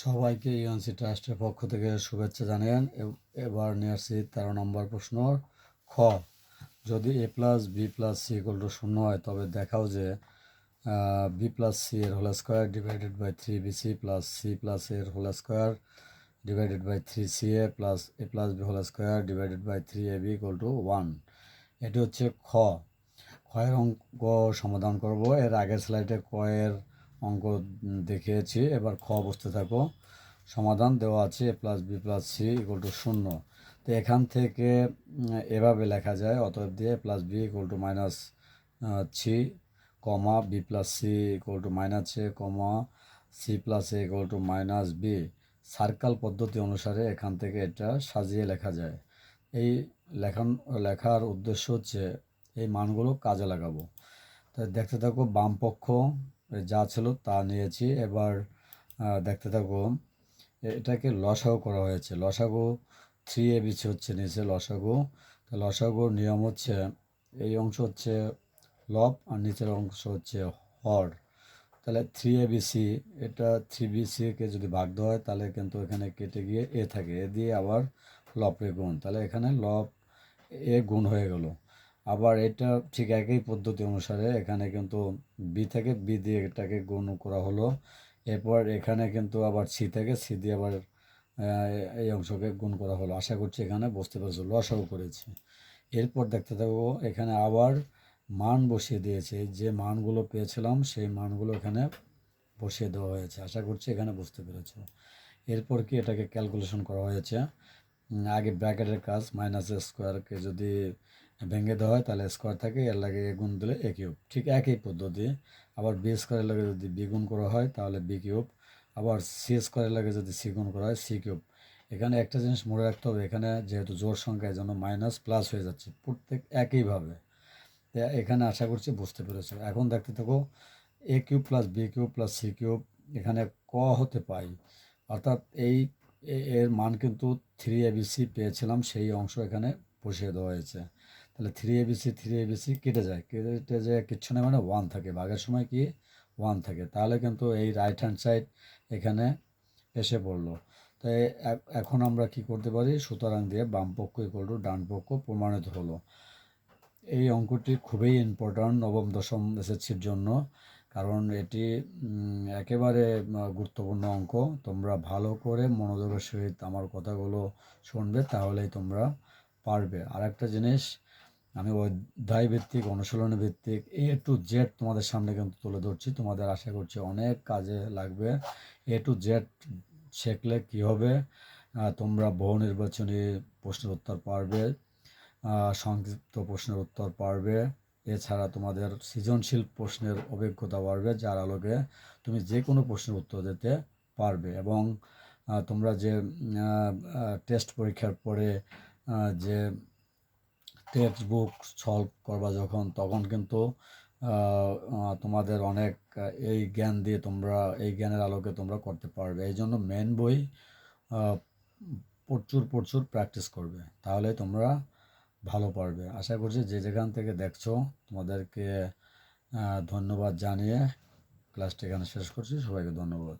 সবাইকে ইউএনসি ট্রাস্টের পক্ষ থেকে শুভেচ্ছা জানান এবার নিয়ে আসছি তেরো নম্বর প্রশ্ন খ। যদি A plus B plus C equal to শূন্য হয়, তবে দেখাও যে বি প্লাস সি এর whole square divided by three B C plus C plus এর whole square divided by three C A plus A plus B whole square divided by three A B equal to one. এটি হচ্ছে খ। ক্ষয়ের অঙ্ক সমাধান করব। এর আগের স্লাইডে কয়ের অঙ্ক দেখিয়েছি। এবার খ বসতে থাকো। সমাধান দেওয়া আছে, A plus B plus C equal to শূন্য। তো এখান থেকে এভাবে লেখা যায়, অতএব দিয়ে plus B equal to minus C, comma B plus C equal to minus A, comma C plus A equal to minus B. Circle পদ্ধতি অনুসারে এখান থেকে এটা সাজিয়ে লেখা যায়। এই লেখান, লেখার উদ্দেশ্য হচ্ছে, এই মানগুলো কাজে লাগাবো। তো দেখতে থাকো বাম পক্ষ যা ছিল তা নিয়েছি। এবার দেখতে থাকো। এটাকে লসাগু করা হয়েছে। লসাগু থ্রি এ বিসি হচ্ছে নিচে লসাগু। তো লসাগুর নিয়ম হচ্ছে, এই অংশ হচ্ছে লব আর নিচের অংশ হচ্ছে হর। তাহলে থ্রি এ বিসি এটা থ্রি বিসিকে যদি ভাগ দেওয়া হয়, তাহলে কিন্তু এখানে কেটে গিয়ে এ থাকে। এ দিয়ে আবার লবে গুণ। তাহলে এখানে লব এ গুণ হয়ে গেল। আবার এটা ঠিক একই পদ্ধতি অনুসারে এখানে কিন্তু বি থেকে বি দিয়ে এটাকে গুণ করা হলো। এরপর এখানে কিন্তু আবার সি থেকে সি দিয়ে আবার এই অংশকে গুণ করা হলো। আশা করছি এখানে বুঝতে পারছ লসাও করেছি। এরপর দেখতে থাকব এখানে আবার মান বসিয়ে দিয়েছে। যে মানগুলো পেয়েছিলাম, সেই মানগুলো এখানে বসিয়ে দেওয়া হয়েছে। আশা করছি এখানে বুঝতে পেরেছ। এরপর কি এটাকে ক্যালকুলেশন করা হয়েছে? আগে ব্র্যাকেটের কাজ মাইনাস স্কোয়ারকে যদি ভেঙে দেওয়া হয়, তাহলে স্কোয়ার থাকে, এর লাগে এ গুণ দিলে এ কিউব ঠিক একই পদ্ধতি। আবার বি স্কোয়ারের লাগে যদি বি গুণ করা হয়, তাহলে বি কিউব আবার সি স্কোয়ারের লাগে যদি সি গুণ করা হয় সি কিউব এখানে একটা জিনিস মনে রাখতে হবে, এখানে যেহেতু জোর সংখ্যা এই জন্য মাইনাস প্লাস হয়ে যাচ্ছে, প্রত্যেক একইভাবে। এখানে আশা করছি বুঝতে পেরেছ। এখন দেখতে থাকো A cube plus B cube plus C cube এখানে ক হতে পাই। অর্থাৎ এই এর মান কিন্তু থ্রি এবিসি পেয়েছিলাম, সেই অংশ এখানে বসিয়ে দেওয়া হয়েছে। তাহলে থ্রি এবিসি থ্রি এবিসি কেটে যায়। কেটে যায় কিচ্ছু না মানে ওয়ান থাকে। ভাগের সময় কি? ওয়ান থাকে। তাহলে কিন্তু এই রাইট হ্যান্ড সাইড এখানে এসে পড়ল। তাই এখন আমরা কি করতে পারি? সুতরাং দিয়ে বাম পক্ষ ইকুয়াল টু ডান পক্ষ প্রমাণিত হলো। এই অঙ্কটি খুবই ইম্পর্ট্যান্ট নবম, দশম এসএসসির জন্য। কারণ এটি একেবারে গুরুত্বপূর্ণ অঙ্ক। তোমরা ভালো করে মনোযোগের সহিত আমার কথাগুলো শুনবে, তাহলেই তোমরা পারবে। আর একটা জিনিস, আমি অধ্যায় ভিত্তিক অনুশীলনী ভিত্তিক এ টু জেড তোমাদের সামনে কিন্তু তুলে ধরছি। তোমাদের আশা করছি অনেক কাজে লাগবে। এ টু জেড শিখলে কী হবে? তোমরা বহু নির্বাচনী প্রশ্নের উত্তর পারবে সংক্ষিপ্ত প্রশ্নের উত্তর পারবে। এছাড়া তোমাদের সৃজনশীল প্রশ্নের অভিজ্ঞতা বাড়বে যার আলোকে তুমি যে কোনো প্রশ্নের উত্তর দিতে পারবে। এবং তোমরা যে টেস্ট পরীক্ষার পরে যে টেক্সট বুক সলভ করবা যখন, তখন কিন্তু তোমাদের অনেক এই জ্ঞান দিয়ে তোমরা, এই জ্ঞানের আলোকে তোমরা করতে পারবে। এই জন্য মেন বই প্রচুর প্রচুর প্র্যাকটিস করবে। তাহলে তোমরা ভালো পারবে। আশা করছি যে যেখান থেকে দেখছ, তোমাদেরকে ধন্যবাদ জানিয়ে ক্লাসটি এখানে শেষ করছি। সবাইকে ধন্যবাদ।